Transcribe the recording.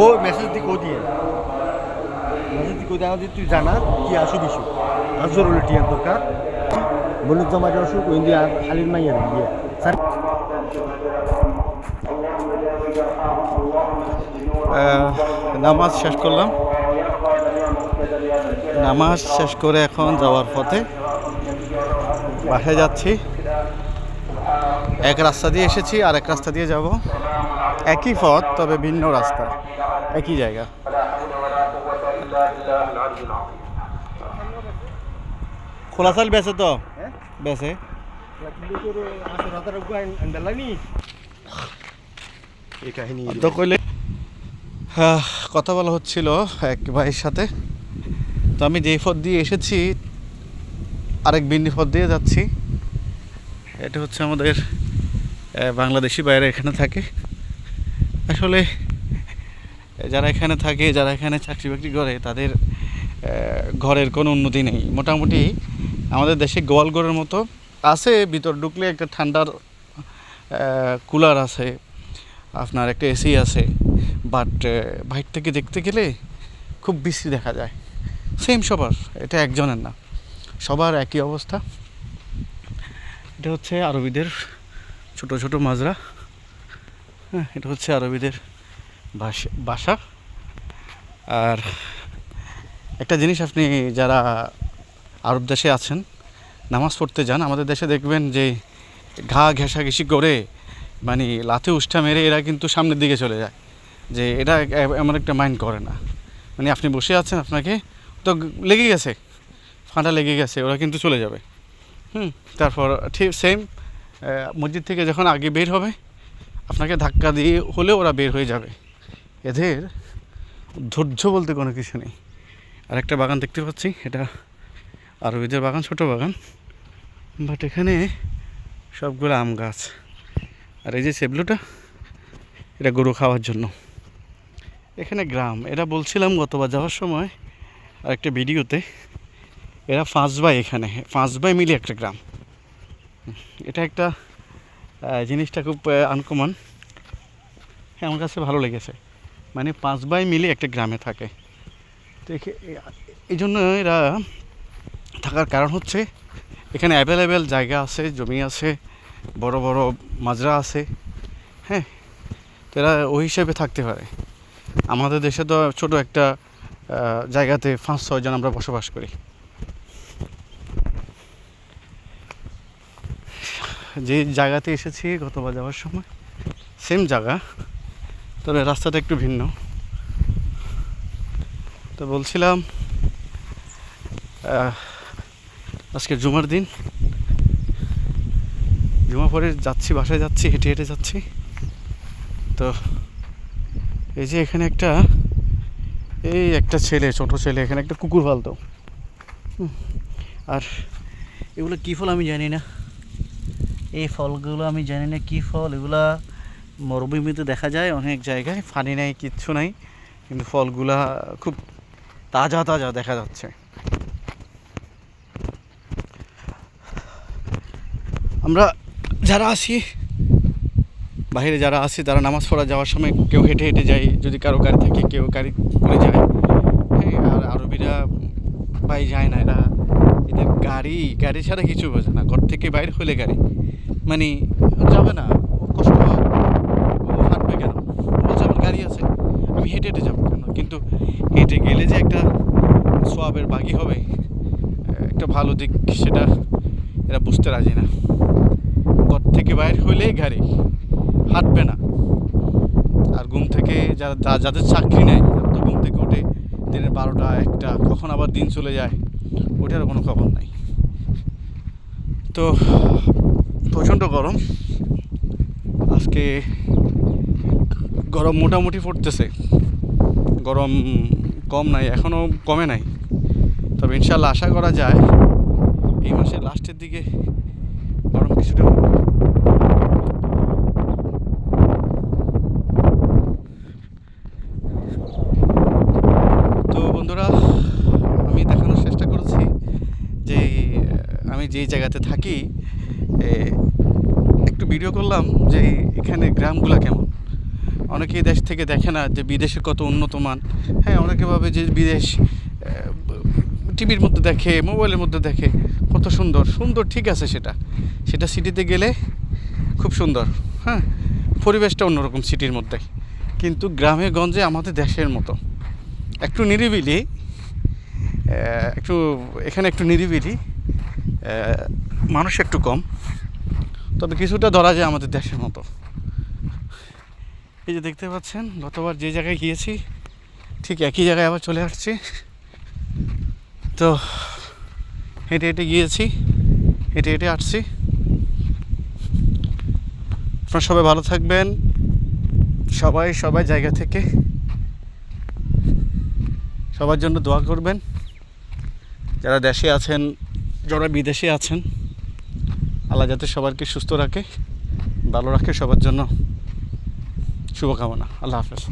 গো message দি দিয়ে। Message দি দিয়ে তুই জানা, কি আসু দিছু। আর জরুরি টিয়ার দরকার বলুক জমা দেওয়া শুরু করে দিয়ে খালির মাইয়া দিয়ে। স্যার নামাজ শেষ করলাম নামাজ শেষ করে এখন যাওয়ার পথে বাসায় যাচ্ছি। এক রাস্তা দিয়ে এসেছি আর এক রাস্তা দিয়ে যাব। একই পথ, তবে ভিন্ন রাস্তা। একই জায়গা। খোলা চাল বেছে তো? হ্যাঁ? বেছে কাহিনী। তো কইলে কথা বলা হচ্ছিল এক ভাইয়ের সাথে। তো আমি যেই পথ দিয়ে এসেছি আরেক বিন্দি পথ দিয়ে যাচ্ছি। এটা হচ্ছে আমাদের বাংলাদেশি বাইরে এখানে থাকে। আসলে যারা এখানে থাকে, যারা এখানে চাকরি বাকরি করে, তাদের ঘরের কোনো উন্নতি নেই। মোটামুটি আমাদের দেশে গোয়ালঘরের মতো আছে, ভিতর ঢুকলে একটা ঠান্ডার কুলার আছে, আপনার একটা এসি আছে বাট বাইর থেকে দেখতে গেলে খুব বেশি দেখা যায়। সেম সবার, এটা একজনের না। সবার একই অবস্থা। এটা হচ্ছে আরবিদের ছোট ছোট মাজরা। হ্যাঁ এটা হচ্ছে আরবিদের বাসা আর একটা জিনিস আপনি যারা আরব দেশে আছেন, নামাজ পড়তে যান, আমাদের দেশে দেখবেন যে ঘা ঘেঁষা ঘেঁষাঘেঁষি করে মানে লাথে উষ্ঠা মেরে এরা কিন্তু সামনের দিকে চলে যায়। যে এটা এমন একটা মাইন্ড করে না। মানে আপনি বসে আছেন আপনাকে, তো লেগে গেছে, ফাঁটা লেগে গেছে, ওরা কিন্তু চলে যাবে। হুম, তারপর ঠিক সেম মসজিদ থেকে যখন আগে বের হবে, আপনাকে ধাক্কা দিয়ে হলেও ওরা বের হয়ে যাবে। এদের ধৈর্য বলতে কোনো কিছু নেই। আর একটা বাগান দেখতে পাচ্ছি, এটা আরবিদের বাগান, ছোট বাগান। বাট এখানে সবগুলো আম গাছ। আর এই যে সেবলুটা, এটা গরু খাওয়ার জন্য। এখানে গ্রাম, এরা বলছিলাম গতবার যাওয়ার সময় আর একটা ভিডিওতে, এরা পাঁচ ভাই এখানে ভাই মিলে একটা গ্রাম। এটা একটা জিনিসটা খুব আনকমন হ্যাঁ আমার কাছে ভালো লেগেছে। মানে পাঁচ ভাই মিলে একটা গ্রামে থাকে। তো এই জন্য এরা থাকার কারণ হচ্ছে, এখানে অ্যাভেলেবেল জায়গা আছে, জমি আছে, বড় বড় মাজরা আছে হ্যাঁ? তো এরা ওই হিসেবে থাকতে পারে। আমাদের দেশে তো ছোট একটা জায়গাতে পাঁচ ছয়জন আমরা বসবাস করি। যে জায়গাতে এসেছি গতবার যাওয়ার সময় সেম জায়গা। তবে রাস্তাটা একটু ভিন্ন। তো বলছিলাম আজকে জুমার দিন। জুমা পরে যাচ্ছি বাসায় যাচ্ছি হেঁটে হেঁটে যাচ্ছি। তো এই যে এখানে একটা এই একটা ছেলে ছোট ছেলে এখানে একটা কুকুর হুম, আর এগুলো কী ফল আমি জানি না। এই ফলগুলো আমি জানি না কী ফল এগুলা মরুভূমিতে দেখা যায় অনেক জায়গায়, পানি নাই, কিচ্ছু নাই, কিন্তু ফলগুলা খুব তাজা তাজা দেখা যাচ্ছে। আমরা যারা আসি বাইরে যারা আসি তারা নামাজ পড়া যাওয়ার সময় কেউ হেঁটে হেঁটে যায় যদি কারও গাড়ি থাকে, কেউ গাড়ি করে যায়। হ্যাঁ আর আরবিরা ভাই যায় না, এরা এদের গাড়ি গাড়ি ছাড়া কিছু বোঝে না, ঘর থেকে বাইরে হলে গাড়ি। মানে যাবে না ওর কষ্ট হয় ও হাঁটবে কেন ও বলছে আমার গাড়ি আছে আমি হেঁটে হেঁটে যাব কেন কিন্তু হেঁটে গেলে যে একটা সোয়াবের বাগি হবে, একটা ভালো দিক সেটা এরা বুঝতে রাজি না। ঘর থেকে বাইর হইলেই গাড়ি হাঁটবে না। আর ঘুম থেকে যারা যাদের চাকরি নেয় তারা তো ঘুম থেকে ওঠে, দিনের বারোটা, একটা, কখন আবার দিন চলে যায় ওটার কোনো খবর নাই। তো, প্রচণ্ড গরম। আজকে গরম মোটামুটি পড়তেছে গরম কম নাই, এখনও কমে নাই। তবে ইনশাল্লাহ আশা করা যায় এই মাসের লাস্টের দিকে গরম কিছুটা তো বন্ধুরা, আমি দেখানোর চেষ্টা করেছি যে, আমি যেই জায়গাতে থাকি একটু ভিডিও করলাম যে এখানে গ্রামগুলো কেমন? অনেকেই দেশ থেকে দেখে না যে বিদেশে কত উন্নত মান হ্যাঁ অনেকে ভাবে যে বিদেশ টিভির মধ্যে দেখে, মোবাইলের মধ্যে দেখে, কত সুন্দর সুন্দর ঠিক আছে সেটা। সেটা সিটিতে গেলে খুব সুন্দর হ্যাঁ? পরিবেশটা অন্যরকম সিটির মধ্যে। কিন্তু গ্রামে গঞ্জে আমাদের দেশের মতো। একটু নিরিবিলি একটু, এখানে একটু নিরিবিলি মানুষ একটু কম। তবে কিছুটা ধরা যায় আমাদের দেশের মতো। এই যে দেখতে পাচ্ছেন, গতবার যে জায়গায় গিয়েছি, ঠিক একই জায়গায় আবার চলে আসছি। তো হেঁটে হেঁটে গিয়েছি, হেঁটে হেঁটে আসছি। আপনারা সবাই ভালো থাকবেন। সবাই সবাই জায়গা থেকে সবার জন্য দোয়া করবেন। যারা দেশে আছেন, যারা বিদেশে আছেন, আল্লাহ যাতে সবাইকে সুস্থ রাখে, ভালো রাখে সবার জন্য শুভকামনা। আল্লাহ হাফেজ।